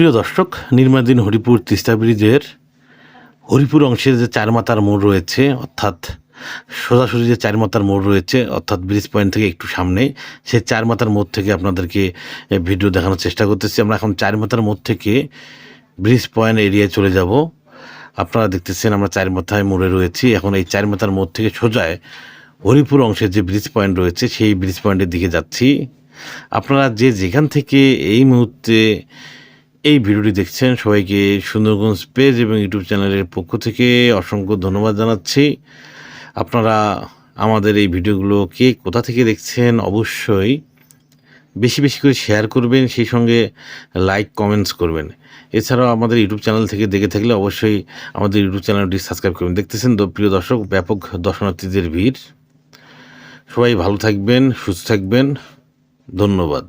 প্রিয় দর্শক নির্মাদিন হরিপুর তিস্তা ব্রিজের হরিপুর অংশের যে চার মাথার মোড় রয়েছে, অর্থাৎ সোজাসুজি যে চার মাথার মোড় রয়েছে, অর্থাৎ ব্রিজ পয়েন্ট থেকে একটু সামনে, সেই চার মাথার মোড় থেকে আপনাদেরকে ভিডিও দেখানোর চেষ্টা করতেছি। আমরা এখন চার মাথার মোড় থেকে ব্রিজ পয়েন্ট এরিয়ায় চলে যাব। আপনারা দেখতেছেন আমরা চার মাথায় মোড়ে রয়েছি। এখন এই চার মাথার মোড় থেকে সোজায় হরিপুর অংশের যে ব্রিজ পয়েন্ট রয়েছে, সেই ব্রিজ পয়েন্টের দিকে যাচ্ছি। আপনারা যে যেখান থেকে এই মুহূর্তে এই ভিডিওটি দেখছেন সবাইকে সুন্দরগঞ্জ পেজ এবং ইউটিউব চ্যানেলের পক্ষ থেকে অসংখ্য ধন্যবাদ জানাচ্ছি। আপনারা আমাদের এই ভিডিওগুলো কে কোথা থেকে দেখছেন অবশ্যই বেশি বেশি করে শেয়ার করবেন, সেই সঙ্গে লাইক, কমেন্টস করবেন। এছাড়াও আমাদের ইউটিউব চ্যানেল থেকে দেখে থাকলে অবশ্যই আমাদের ইউটিউব চ্যানেলটি সাবস্ক্রাইব করবেন। দেখতেছেন তো প্রিয় দর্শক, ব্যাপক দর্শনার্থীদের ভিড়। সবাই ভালো থাকবেন, সুস্থ থাকবেন। ধন্যবাদ।